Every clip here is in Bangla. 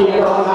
ছিল না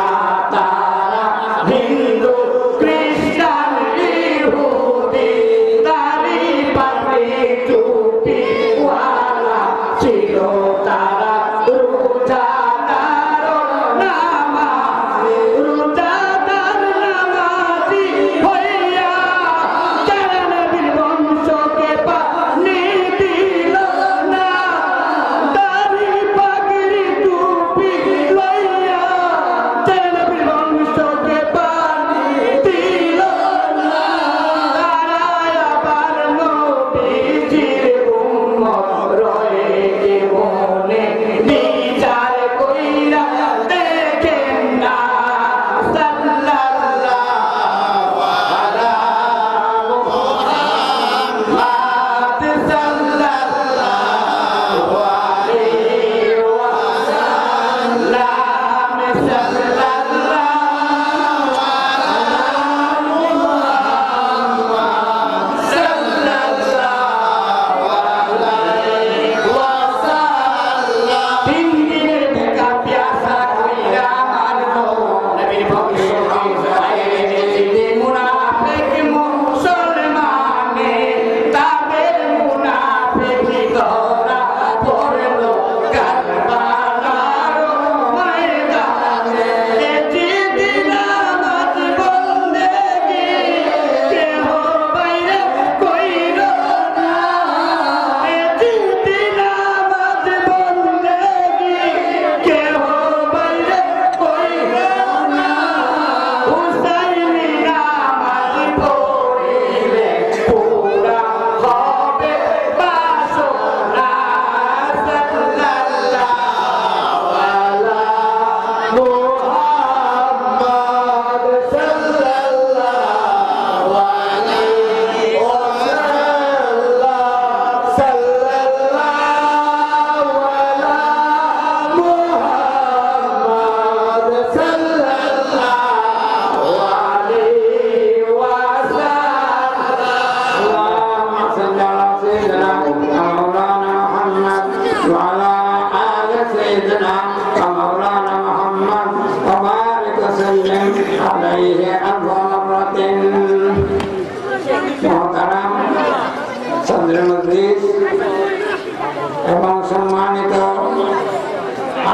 এবং সম্মানিত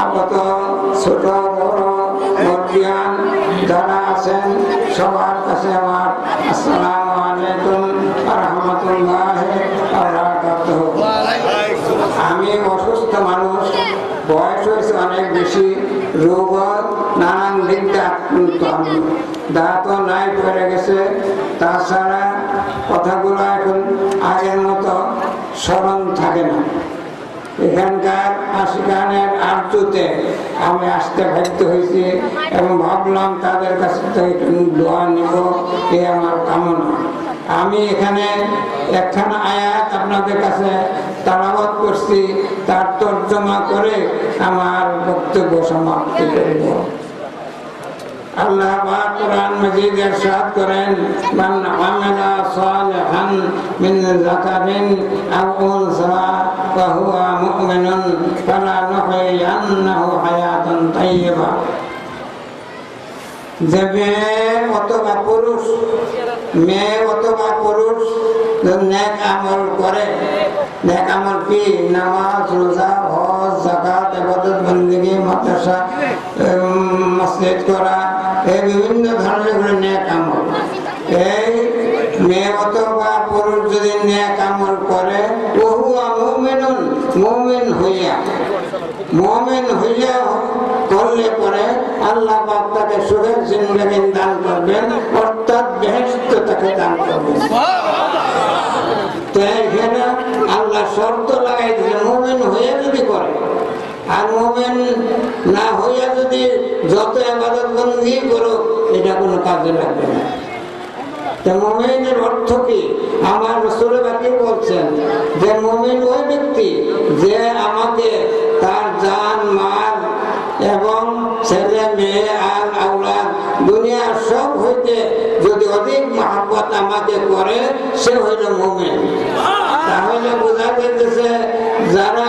আগত ছোট বড় মর্দিয়ান যারা আছেন, সবার কাছে আমার আসসালামু আলাইকুম রহমতুল্লাহ আমি অসুস্থ মানুষ, বয়স হয়েছে অনেক বেশি রোগ নানান দিক দিয়ে আক্রান্ত আমি। দাঁতও নাই পড়ে গেছে, তাছাড়া কথাগুলো এখন আগের মতো স্মরণ থাকে না। এখানকার আশিকানের আর্যতে আমি আসতে বাধ্য হয়েছি এবং ভাবলাম তাদের কাছ থেকে দোয়া নিব, এ আমার কামনা। আমি এখানে একখানা আয়াত আপনাদের কাছে তালাবাদ করছি, তার তর্জমা করে আমার বক্তব্য সমাপ্তি করব। আল্লাহ পাক কোরআন মাজিদ ইরশাদ করেন মান আমালা সালিহান মিন যাকারিন আও উনসা হুয়া মুমিনুন ফালা নুহyiyannahu হায়াতান তাইয়্যিবা যে অথবা পুরুষ, মেয়ে অথবা পুরুষ নেক আমল করে, নেক আমল কি? নামাজ, রোজা, হজ জাকাত ইবাদত, বন্দেগী, মাদ্রাসা মসজিদ করা এই বিভিন্ন ধরনেরগুলো নেক আমল। এই মেয়ে অথবা পুরুষ যদি নেক আমল করে বহুয়া মুমিনুন, মুমিন হইয়া। মুমিন হইয়া করলে পরে আল্লাহ পাক তাকে সুখের জিন্দগি দান করবেন, অর্থাৎ বেহেস্ত তাকে দান করবেন। তো আল্লাহ শর্ত লাগাই দিয়েছে মুমিন হয়ে যদি করে আর মোমেন না হইয়া যদি যত আবাদত বন্দী করো, এটা কোনো কাজে লাগবে না। এবং ছেলে, মেয়ে দুনিয়ার সব হইতে যদি অধিক মহাব্বত আমাকে করে, সে হইল মোমেন। তাহলে বোঝা যেতেছে যারা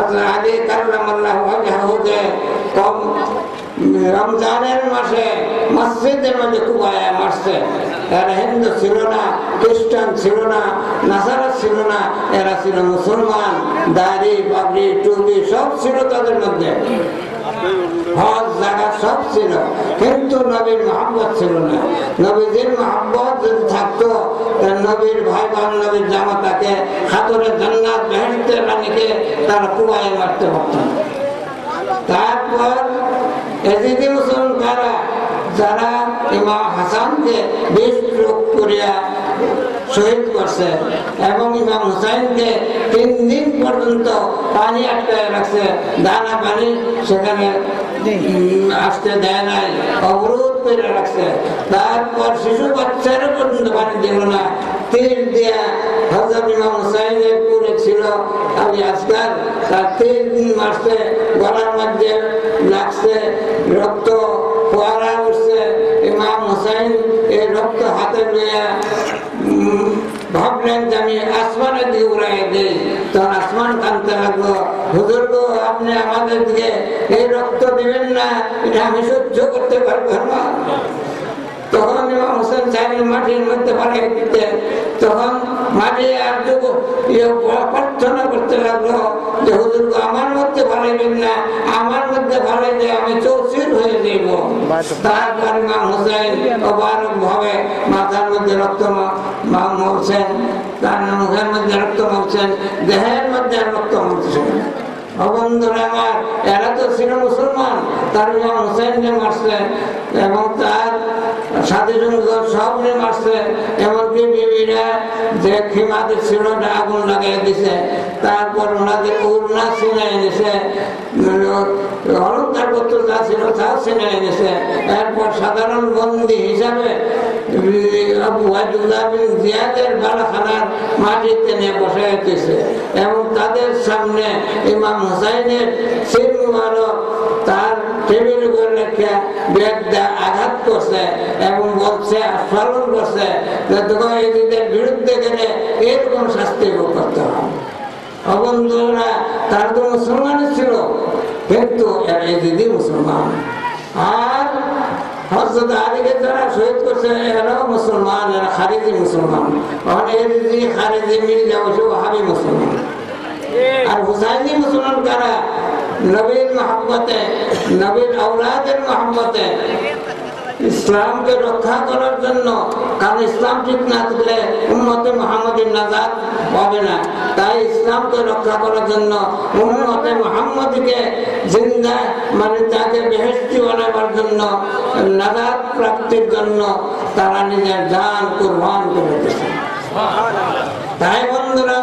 হজরত আলী কাল্লামাল্লাহ ওয়াজহাহুকে কম রমজানের মাসে, মসজিদের মধ্যে কুবায়া মারছে। এরা হিন্দু ছিল না, খ্রিস্টান ছিল না, নাসারা ছিল না, এরা ছিল মুসলমান, দাড়ি পাগড়ি টুপি সব ছিল তাদের মধ্যে। হজ জায়গা সব ছিল। কিন্তু নবীর মহাব্বত ছিল না। নবীজির মহাব্বত যদি থাকতো নবীর ভাই বান, নবীর জামাতাকে হাতরে জান্নাত বেহেস্তের রানীকে তারা কুবায় মারতে পারতেন তারপর এদিকে মুসলমান যারা ইমাম হাসানকে বিষ প্রয়োগ করিয়া শহীদ করছে। এবং ইমাম হুসাইনকে তিন দিন পর্যন্ত পানি আটকায় রাখছে। দানা পানি সেখানে আসতে দেয় নাই, অবরোধ করে রাখছে। তারপর শিশু বাচ্চারও পর্যন্ত পানি দিল না। তীর দিয়া হজরত ইমাম হুসাইনের পুরে ছিল আমি আজকাল তার তীর দিন মারছে, গলার মধ্যে লাগছে রক্ত, ফোয়ারা উঠছে। ইমাম হুসাইন এই রক্ত হাতে লইয়া উম, ভাবলেন যে আমি আসমানের দিকে উড়াই দিই তখন আসমান কানতে লাগল হুজুর গো আপনি আমাদের দিকে এই রক্ত দিবেন না, এটা আমি সহ্য করতে পারব না। তখন হোসেন মাটির মধ্যে দিতে তখন মাটি আর ইয়ে প্রার্থনা করতে লাগল যে আমার মধ্যে ফালাইবেন না, আমার মধ্যে আমি চৌচির হয়ে যাইব। তারপর হোসেন ভাবে মাথার মধ্যে রক্ত ম- মা- মরছেন, তার মুখের মধ্যে রক্ত মরছেন, দেহের মধ্যে রক্ত মরছেন আমার এরা তো মুসলমান তার এবং তার সাথে সব সব নিয়ে মারছে দিছে, তারপর এরপর সাধারণ বন্দি হিসাবে জিয়াদের মাটিতে নিয়ে বসে দিয়েছে এবং তাদের সামনে ইমাম হুসাইনের তার টেবিল বেগদা আঘাত করছে এবং বলছে, আস্ফালন করছে। যে দেখো এদের বিরুদ্ধে গেলে এরকম শাস্তি ভোগ করতে অবন্ধুরা, তার তো মুসলমানই ছিল, কিন্তু এরা দিদি মুসলমান। আর হজরত আলীকে যারা শহীদ করছে মুসলমান, এরা মুসলমান। অনেক খারিজি মিল যাব হাবি মুসলমান। আর হুসাইনি মুসলমান কারা? নবীর মহাব্বতে, নবীর আউলাদের মহাব্বতে। ইসলামকে রক্ষা করার জন্য, কারণ ইসলাম ঠিক না থাকলে উম্মতে মোহাম্মদের নাজাদ হবে না। তাই ইসলামকে রক্ষা করার জন্য উম্মতে মোহাম্মদকে জিন্দা মানে তাকে বেহেস্তি বানাবার জন্য নাজাদ প্রাপ্তির জন্য তারা নিজের জান কোরবান করে দিয়েছে। তাই বন্ধুরা,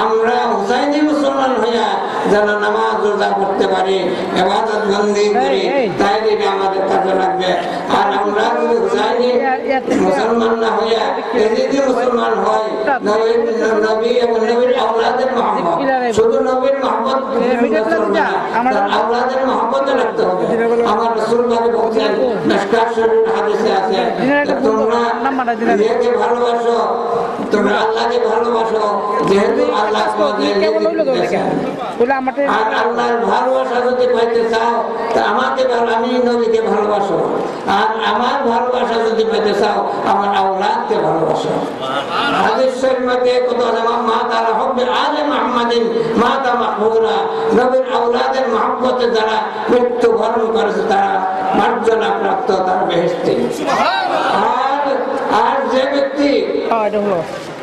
আমার হুসাইনি মুসলমান হইয়া যেন নামাজ রোজা করতে পারি এবাদত বন্দি করি তাই এটা আমাদের কাজে লাগবে। আর আমরা যদি হুসাইনি মুসলমান না হইয়া এদিকে মুসলমান হয় নবী এবং নবীর আওলাদের মহব্বত। শুধু নবীর মহব্বত আওলাদের মহব্বতে রাখতে হবে। আমার রসুল বাড়ি বলছেন মেসকার শরীর হাদিসে আছে তোমরা ইয়েকে ভালোবাসো তোমরা আল্লাহকে ভালোবাসো যেহেতু আল্লাহ। আর আল্লাহর ভালোবাসা যদি পাইতে চাও তা আমাকে ভালো আমি নবীকে ভালোবাসো। আর আমার ভালোবাসা যদি পাইতে চাও আমার আওলাদকে ভালোবাসো। কত মা তারা হবে আলে মাহমাদিন মা তা মাহবুরা নবীর আওলাদের মহব্বতে যারা করেছে তারা মার্জনা প্রাপ্ত তারা বেহেস্তে আর আর যে ব্যক্তি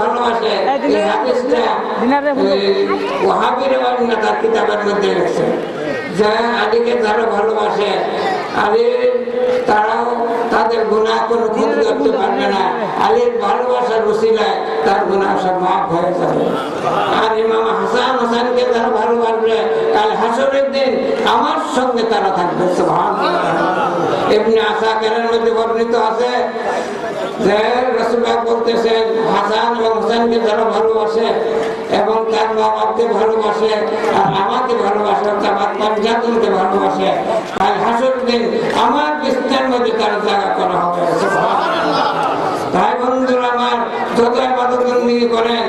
ভালোবাসে। এই হাদিসটা ওয়াহাবির তার কিতাবের মধ্যে লেখছে যে আলীকে যারা ভালোবাসে। আলীর তারাও তাদের গুণা কোনো ক্ষতি করতে পারবে না। আলীর ভালোবাসার রসিলায় তার গুণা সব মাফ হয়ে যাবে। আর ইমাম হাসান হাসানকে যারা ভালোবাসবে। কাল হাসরের দিন আমার সঙ্গে তারা থাকবে এমনি আসাকের মধ্যে বর্ণিত আছে যে রসুল্লাহ বলতেছেন, হাসান এবং হোসেনকে যারা ভালোবাসে এবং তার মা বাপকে ভালোবাসে আর আমাকে ভালোবাসে আমার পঞ্চায়েতকে ভালোবাসে আর হাসর দিন আমার বিস্তার মধ্যে তার জায়গা করা হবে। তাই বন্ধুরা আমার যত আবাদতবন্দি করেন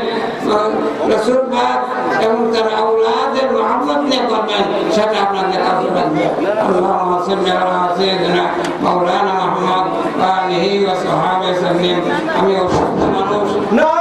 রসুল পাক এবং তার আউলাদের মোহাম্মদ নিয়ে করবেন সেটা আপনাদের কাছে রাখবে আল্লাহ সাল্লি আলা সাইয়্যিদিনা মাওলানা মুহাম্মদ ওয়া আলিহি ওয়া সাহবিহি সাল্লিম আমি অসুস্থ মানুষ নারায়ণ